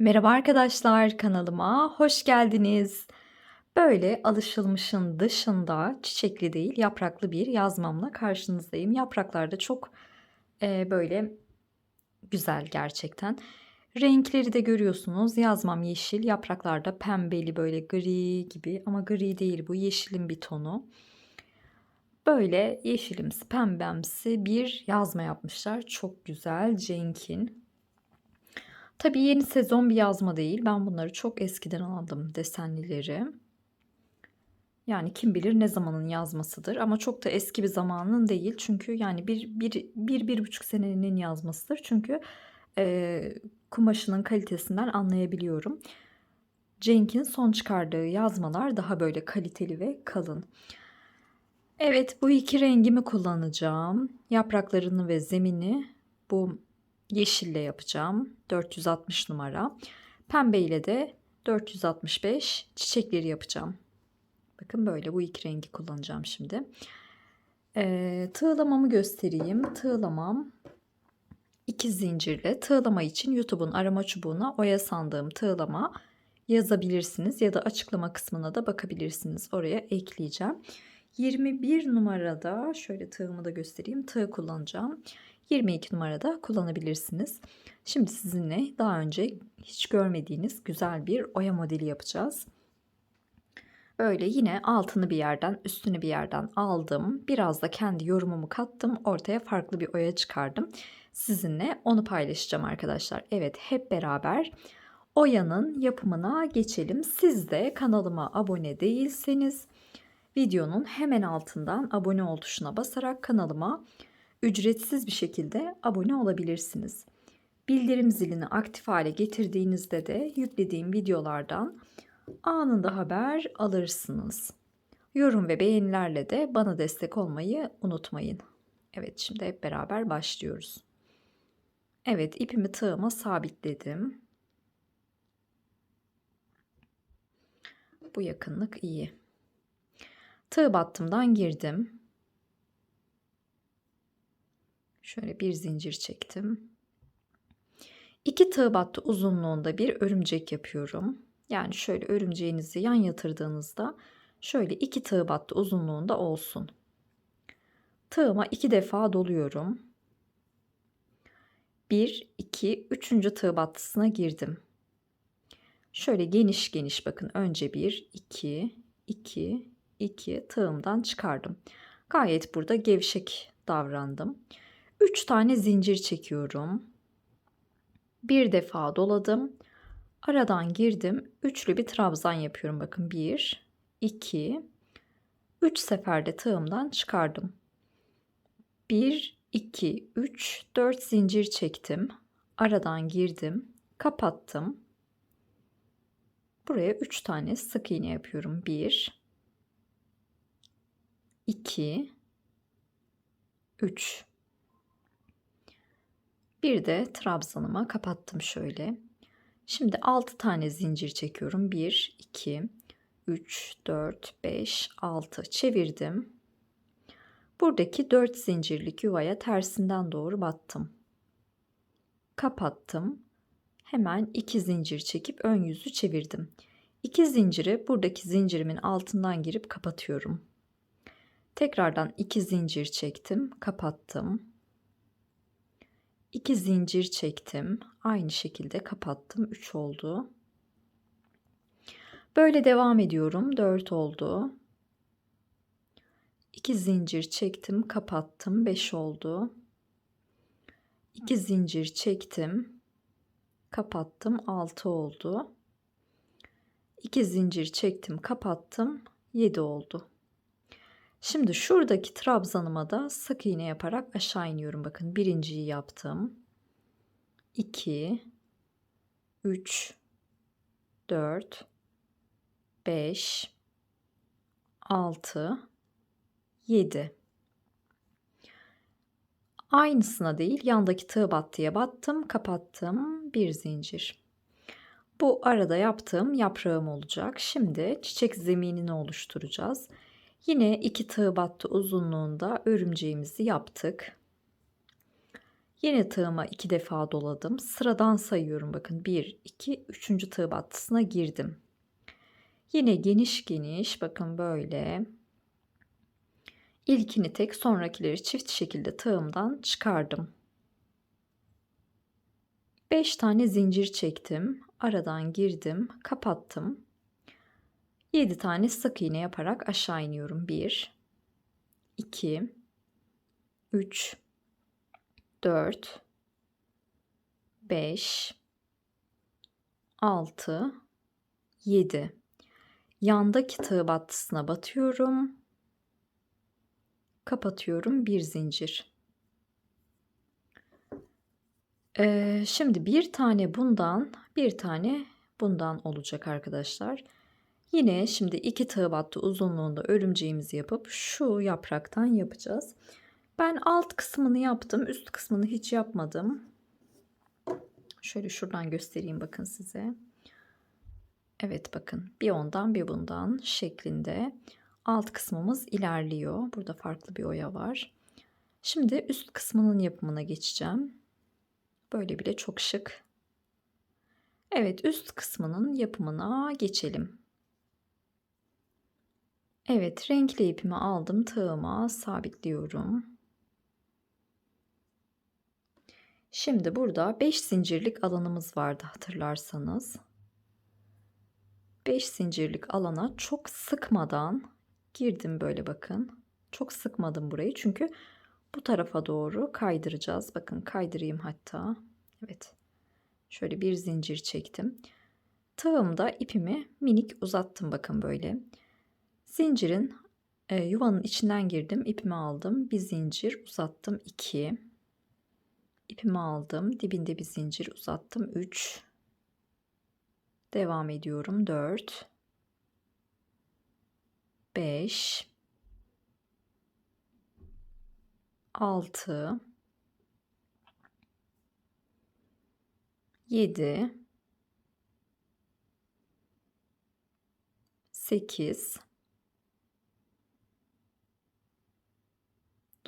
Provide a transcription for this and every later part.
Merhaba arkadaşlar, kanalıma hoş geldiniz. Böyle alışılmışın dışında çiçekli değil, yapraklı bir yazmamla karşınızdayım. Yapraklar da çok eee, böyle güzel gerçekten. Renkleri de görüyorsunuz. Yazmam yeşil, yapraklar da pembeli böyle gri gibi ama gri değil bu yeşilin bir tonu. Böyle yeşilimsi, pembemsi bir yazma yapmışlar. Çok güzel, Cenk'in. Tabii yeni sezon bir yazma değil. Ben bunları çok eskiden aldım desenlileri. Yani kim bilir ne zamanın yazmasıdır ama çok da eski bir zamanın değil. Çünkü yani bir, bir, bir, bir buçuk senenin yazmasıdır. Çünkü e, kumaşının kalitesinden anlayabiliyorum. Cenk'in son çıkardığı yazmalar daha böyle kaliteli ve kalın. Evet bu iki rengimi kullanacağım. Yapraklarını ve zemini bu yeşille yapacağım. 460 numara. Pembe ile de 465 çiçekleri yapacağım. Bakın böyle bu iki rengi kullanacağım şimdi. Ee, tığlamamı göstereyim. Tığlamam iki zincirle. Tığlama için YouTube'un arama çubuğuna oya sandığım tığlama yazabilirsiniz ya da açıklama kısmına da bakabilirsiniz. Oraya ekleyeceğim. 21 numarada şöyle tığımı da göstereyim. Tığ kullanacağım. 22 numarada kullanabilirsiniz. Şimdi sizinle daha önce hiç görmediğiniz güzel bir oya modeli yapacağız. Böyle yine altını bir yerden üstünü bir yerden aldım. Biraz da kendi yorumumu kattım. Ortaya farklı bir oya çıkardım. Sizinle onu paylaşacağım arkadaşlar. Evet hep beraber oyanın yapımına geçelim. Siz de kanalıma abone değilseniz videonun hemen altından abone ol tuşuna basarak kanalıma ücretsiz bir şekilde abone olabilirsiniz. Bildirim zilini aktif hale getirdiğinizde de yüklediğim videolardan anında haber alırsınız. Yorum ve beğenilerle de bana destek olmayı unutmayın. Evet şimdi hep beraber başlıyoruz. Evet ipimi tığıma sabitledim. Bu yakınlık iyi. Tığ battımdan girdim. Şöyle bir zincir çektim. İki tığ battı uzunluğunda bir örümcek yapıyorum. Yani şöyle örümceğinizi yan yatırdığınızda şöyle iki tığ battı uzunluğunda olsun. Tığıma iki defa doluyorum. Bir, iki, üçüncü tığ battısına girdim. Şöyle geniş geniş bakın önce bir, iki, iki, iki tığımdan çıkardım. Gayet burada gevşek davrandım. 3 tane zincir çekiyorum. Bir defa doladım. Aradan girdim. Üçlü bir trabzan yapıyorum. Bakın 1, 2, 3 seferde tığımdan çıkardım. 1, 2, 3, 4 zincir çektim. Aradan girdim. Kapattım. Buraya 3 tane sık iğne yapıyorum. 1, 2, 3. Bir de trabzanıma kapattım şöyle. Şimdi 6 tane zincir çekiyorum. 1, 2, 3, 4, 5, 6 çevirdim. Buradaki 4 zincirlik yuvaya tersinden doğru battım. Kapattım. Hemen 2 zincir çekip ön yüzü çevirdim. 2 zinciri buradaki zincirimin altından girip kapatıyorum. Tekrardan 2 zincir çektim, kapattım. 2 zincir çektim. Aynı şekilde kapattım. 3 oldu. Böyle devam ediyorum. 4 oldu. 2 zincir çektim, kapattım. 5 oldu. 2 zincir çektim, kapattım. 6 oldu. 2 zincir çektim, kapattım. 7 oldu. Şimdi şuradaki trabzanıma da sık iğne yaparak aşağı iniyorum. Bakın birinciyi yaptım. 2 3 4 5 6 7 Aynısına değil yandaki tığ battıya battım kapattım bir zincir. Bu arada yaptığım yaprağım olacak. Şimdi çiçek zeminini oluşturacağız. Yine iki tığ battı uzunluğunda örümceğimizi yaptık. Yine tığıma iki defa doladım. Sıradan sayıyorum bakın. 1, 2, 3. tığ battısına girdim. Yine geniş geniş bakın böyle. İlkini tek sonrakileri çift şekilde tığımdan çıkardım. 5 tane zincir çektim. Aradan girdim, kapattım. 7 tane sık iğne yaparak aşağı iniyorum. 1 2 3 4 5 6 7 Yandaki tığ battısına batıyorum. Kapatıyorum bir zincir. Ee, şimdi bir tane bundan, bir tane bundan olacak arkadaşlar. Yine şimdi iki tığ battı uzunluğunda örümceğimizi yapıp şu yapraktan yapacağız. Ben alt kısmını yaptım. Üst kısmını hiç yapmadım. Şöyle şuradan göstereyim bakın size. Evet bakın bir ondan bir bundan şeklinde alt kısmımız ilerliyor. Burada farklı bir oya var. Şimdi üst kısmının yapımına geçeceğim. Böyle bile çok şık. Evet üst kısmının yapımına geçelim. Evet renkli ipimi aldım tığıma sabitliyorum. Şimdi burada 5 zincirlik alanımız vardı hatırlarsanız. 5 zincirlik alana çok sıkmadan girdim böyle bakın. Çok sıkmadım burayı çünkü bu tarafa doğru kaydıracağız. Bakın kaydırayım hatta. Evet. Şöyle bir zincir çektim. Tığımda ipimi minik uzattım bakın böyle. Zincirin e, yuvanın içinden girdim. ipimi aldım. Bir zincir uzattım. 2. İpimi aldım. Dibinde bir zincir uzattım. 3. Devam ediyorum. 4. 5. 6. 7. 8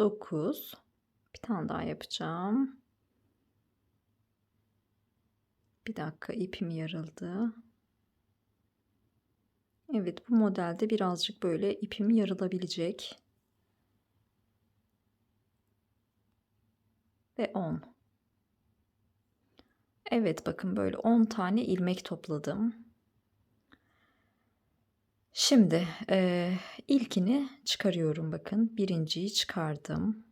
9 bir tane daha yapacağım. Bir dakika ipim yarıldı. Evet bu modelde birazcık böyle ipim yarılabilecek. Ve 10. Evet bakın böyle 10 tane ilmek topladım. Şimdi e, ilkini çıkarıyorum bakın. Birinciyi çıkardım.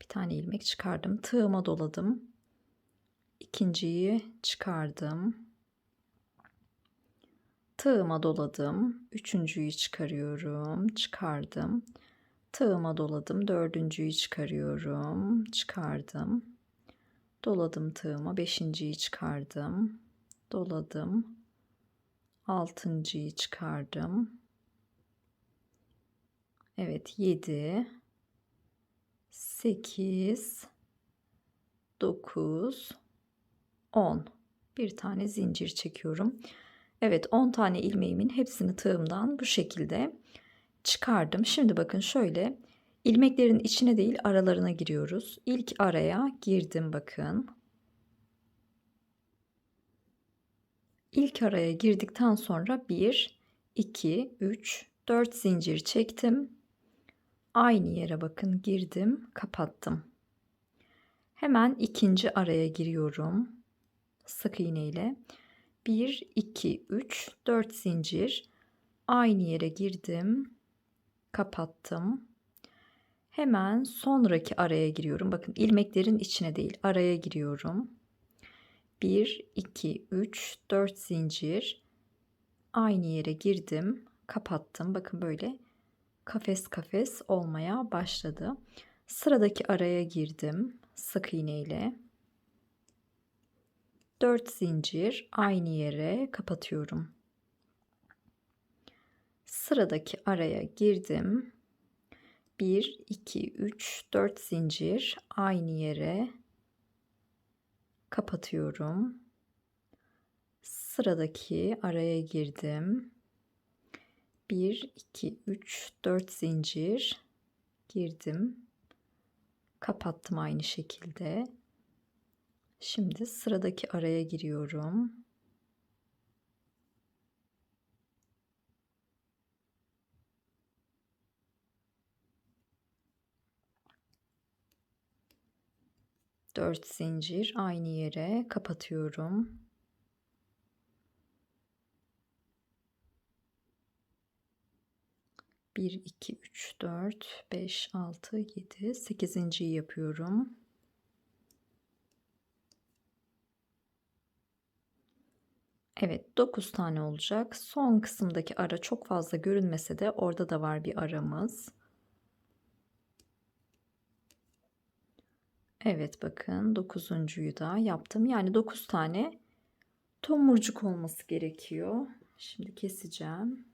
Bir tane ilmek çıkardım. Tığıma doladım. İkinciyi çıkardım. Tığıma doladım. Üçüncüyü çıkarıyorum. Çıkardım. Tığıma doladım. Dördüncüyü çıkarıyorum. Çıkardım. Doladım tığıma. Beşinciyi çıkardım. Doladım altıncıyı çıkardım. Evet 7 8 9 10 bir tane zincir çekiyorum. Evet 10 tane ilmeğimin hepsini tığımdan bu şekilde çıkardım. Şimdi bakın şöyle ilmeklerin içine değil aralarına giriyoruz. İlk araya girdim bakın. İlk araya girdikten sonra 1, 2, 3, 4 zincir çektim. Aynı yere bakın girdim, kapattım. Hemen ikinci araya giriyorum. Sık iğne ile. 1, 2, 3, 4 zincir. Aynı yere girdim, kapattım. Hemen sonraki araya giriyorum. Bakın ilmeklerin içine değil, araya giriyorum. 1, 2, 3, 4 zincir. Aynı yere girdim. Kapattım. Bakın böyle kafes kafes olmaya başladı. Sıradaki araya girdim. Sık iğne ile. 4 zincir aynı yere kapatıyorum. Sıradaki araya girdim. 1, 2, 3, 4 zincir aynı yere kapatıyorum. Sıradaki araya girdim. 1 2 3 4 zincir girdim. Kapattım aynı şekilde. Şimdi sıradaki araya giriyorum. Dört zincir aynı yere kapatıyorum. Bir, iki, üç, dört, beş, altı, yedi, sekizinciyi yapıyorum. Evet 9 tane olacak. Son kısımdaki ara çok fazla görünmese de orada da var bir aramız. Evet bakın dokuzuncuyu da yaptım. Yani 9 tane tomurcuk olması gerekiyor. Şimdi keseceğim.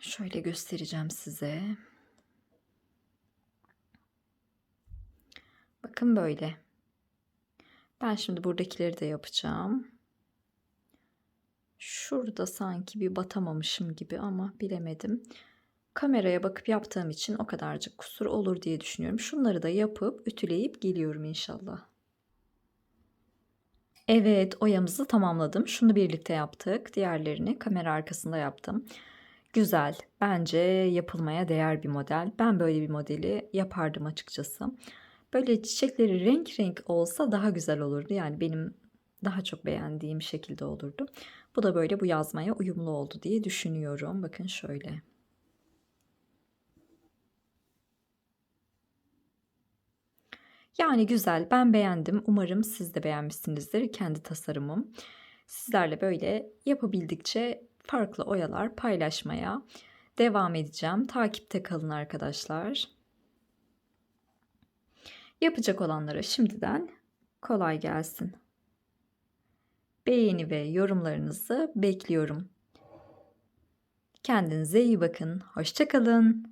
Şöyle göstereceğim size. Bakın böyle. Ben şimdi buradakileri de yapacağım. Şurada sanki bir batamamışım gibi ama bilemedim. Kameraya bakıp yaptığım için o kadarcık kusur olur diye düşünüyorum. Şunları da yapıp ütüleyip geliyorum inşallah. Evet oyamızı tamamladım. Şunu birlikte yaptık. Diğerlerini kamera arkasında yaptım. Güzel. Bence yapılmaya değer bir model. Ben böyle bir modeli yapardım açıkçası. Böyle çiçekleri renk renk olsa daha güzel olurdu. Yani benim daha çok beğendiğim şekilde olurdu. Bu da böyle bu yazmaya uyumlu oldu diye düşünüyorum. Bakın şöyle. Yani güzel. Ben beğendim. Umarım siz de beğenmişsinizdir kendi tasarımım. Sizlerle böyle yapabildikçe farklı oyalar paylaşmaya devam edeceğim. Takipte kalın arkadaşlar. Yapacak olanlara şimdiden kolay gelsin. Beğeni ve yorumlarınızı bekliyorum. Kendinize iyi bakın. Hoşçakalın.